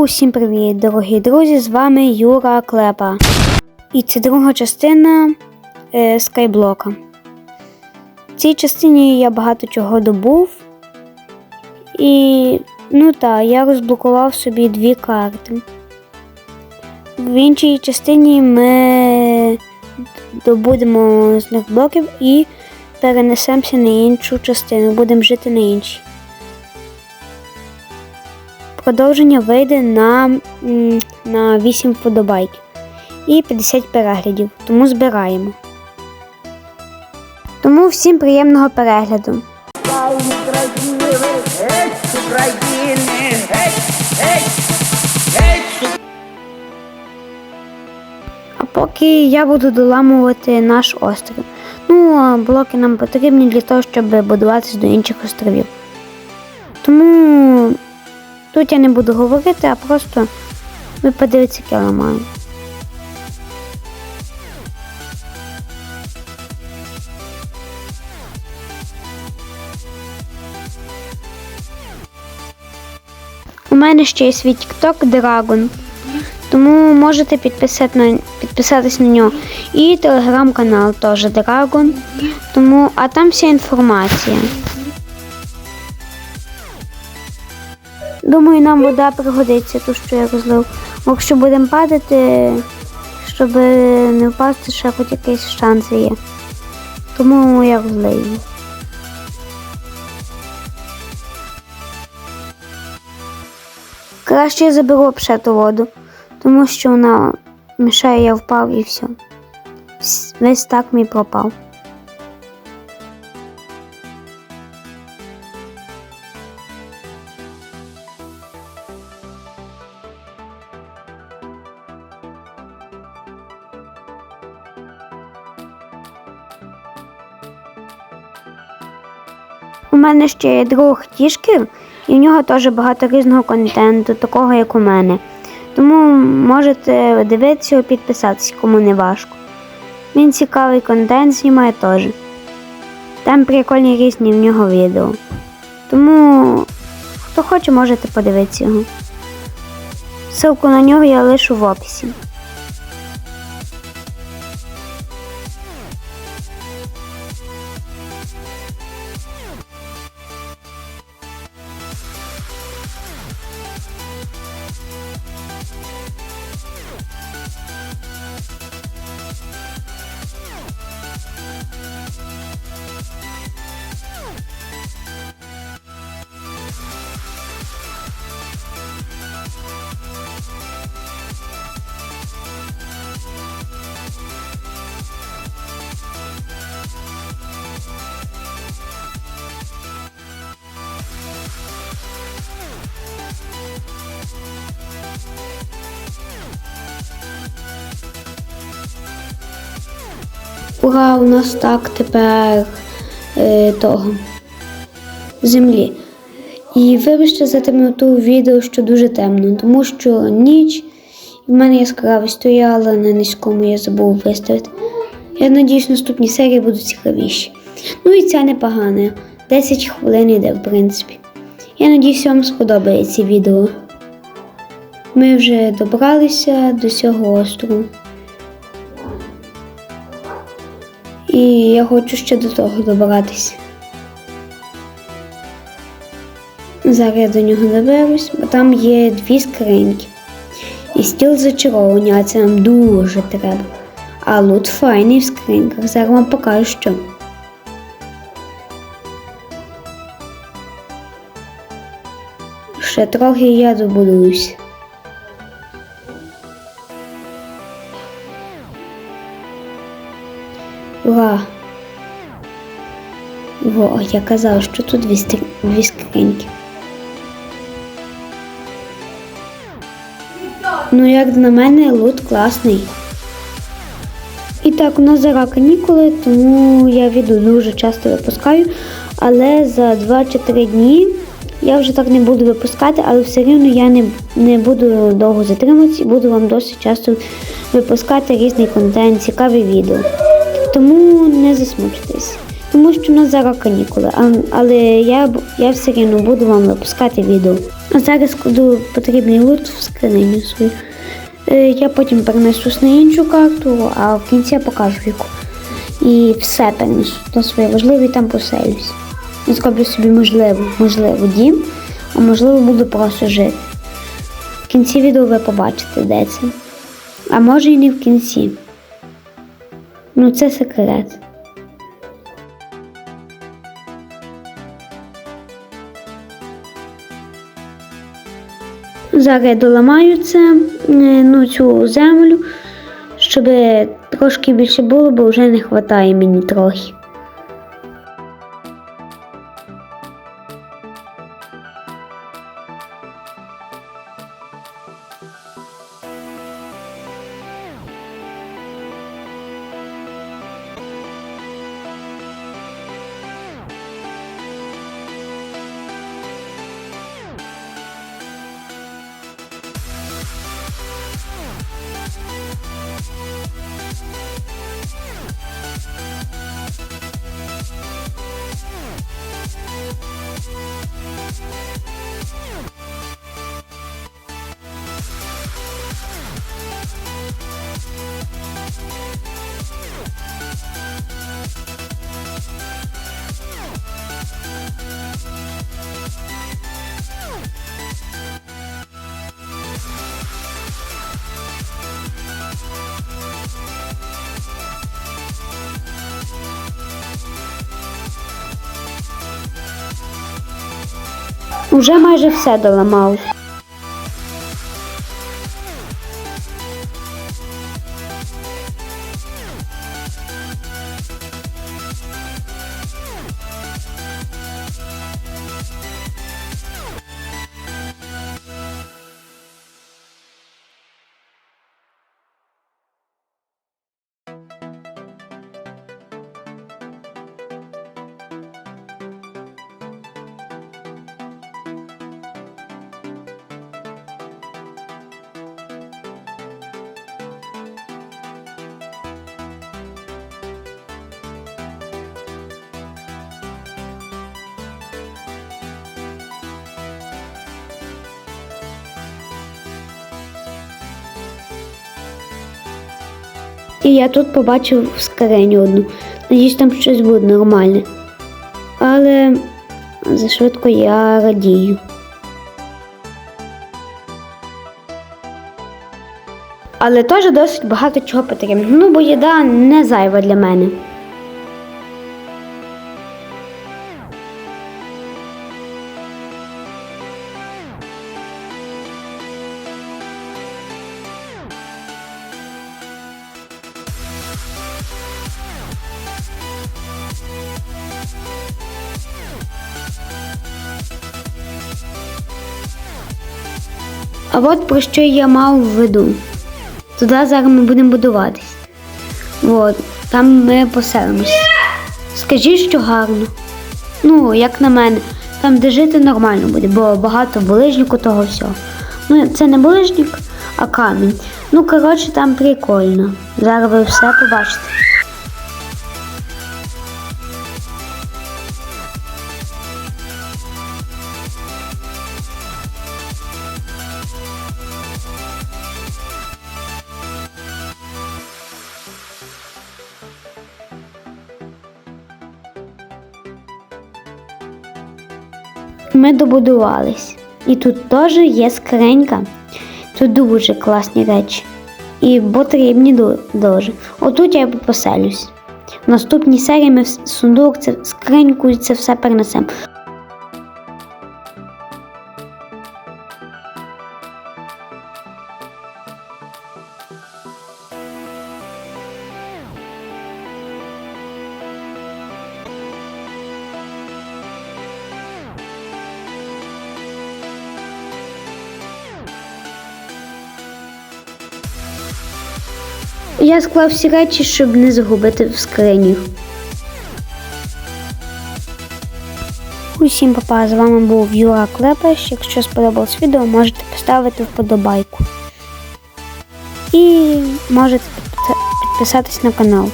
Усім привіт, дорогі друзі! З вами Юра Клепа. І це друга частина е, скайблока. В цій частині я багато чого добув. І, ну так, я розблокував собі дві карти. В іншій частині ми добудемо з них блоків і перенесемося на іншу частину. Будемо жити на іншій. Продовження вийде на, на 8 вподобайків і 50 переглядів, тому збираємо. Тому всім приємного перегляду. А поки я буду доламувати наш острів. Ну, блоки нам потрібні для того, щоб будуватися до інших островів. Тут я не буду говорити, а просто ви подивіться, як ламаю. У мене ще є свій TikTok Dragon. Тому можете підписати на, підписатись на нього. І телеграм-канал теж Dragon. Тому, а там вся інформація. Думаю, нам вода пригодиться, ту, що я розлив. Якщо будемо падати, щоб не впасти, ще хоч якийсь шанс є. Тому я розлию. Краще я заберу взагалі ту воду, тому що вона мішає, я впав і все. Весь так мій пропав. Мене ще є друг тішкер, і в нього теж багато різного контенту, такого як у мене. Тому можете дивитися, і підписатися, кому не важко. Він цікавий контент знімає теж. Там прикольні різні в нього відео. Тому, хто хоче, можете подивитися його. Ссылку на нього я лишу в описі. Ура, у нас так тепер е, того землі. І вибачте за темноту відео, що дуже темно, тому що ніч в мене яскравість стояла на низькому, я забув виставити. Я надіюсь, наступні серії будуть цікавіші. Ну і ця непогана. 10 хвилин іде, в принципі. Я надіюсь, вам сподобається відео. Ми вже добралися до цього острову. І я хочу ще до того добратися. Зараз я до нього доберусь, бо там є дві скриньки. І стіл зачаровані, а це нам дуже треба. А лут файний в скриньках. Зараз вам покажу що. Ще трохи я добудуюсь. Ура! Во, я казав, що тут дві, скриньки. Ну, як на мене, лут класний. І так, у нас зараз канікули, тому я відео дуже часто випускаю. Але за 2 чи 3 дні я вже так не буду випускати, але все рівно я не, не буду довго затримуватися і буду вам досить часто випускати різний контент, цікаві відео. Тому не засмучтесь. Тому що в нас зараз канікули, а, але я, я все рівно буду вам випускати відео. А зараз кладу потрібний лут в скриню свою. Е, Я потім перенесусь на іншу карту, а в кінці я покажу яку. І все перенесу на своє важливе і там поселюсь. Я зроблю собі можливо, можливо, дім, а можливо буду просто жити. В кінці відео ви побачите, де це. А може і не в кінці. Ну, це секрет. Зараз доламаю е, ну, цю землю, щоб трошки більше було, бо вже не вистачає мені трохи. Уже майже все доламав. І я тут побачив скриню одну. Надіюсь, там щось буде нормальне. Але зашвидко я радію. Але теж досить багато чого потрібно. Ну, бо їда не зайва для мене. А от про що я мав в виду. Туди зараз ми будемо будуватись. От, там ми поселимось. Скажіть, що гарно. Ну, як на мене, там де жити нормально буде, бо багато булижнику того всього. Ну, це не булижник, а камінь. Ну, коротше, там прикольно. Зараз ви все побачите. Ми добудувались. І тут теж є скринька. Тут дуже класні речі. І потрібні дуже. Отут я поселюсь. В наступній серії ми в сундук, це скриньку це все перенесемо. Я склав всі речі, щоб не загубити в скрині. Усім папа, з вами був Юра Клепеш. Якщо сподобалось відео, можете поставити вподобайку. І можете підписатись на канал.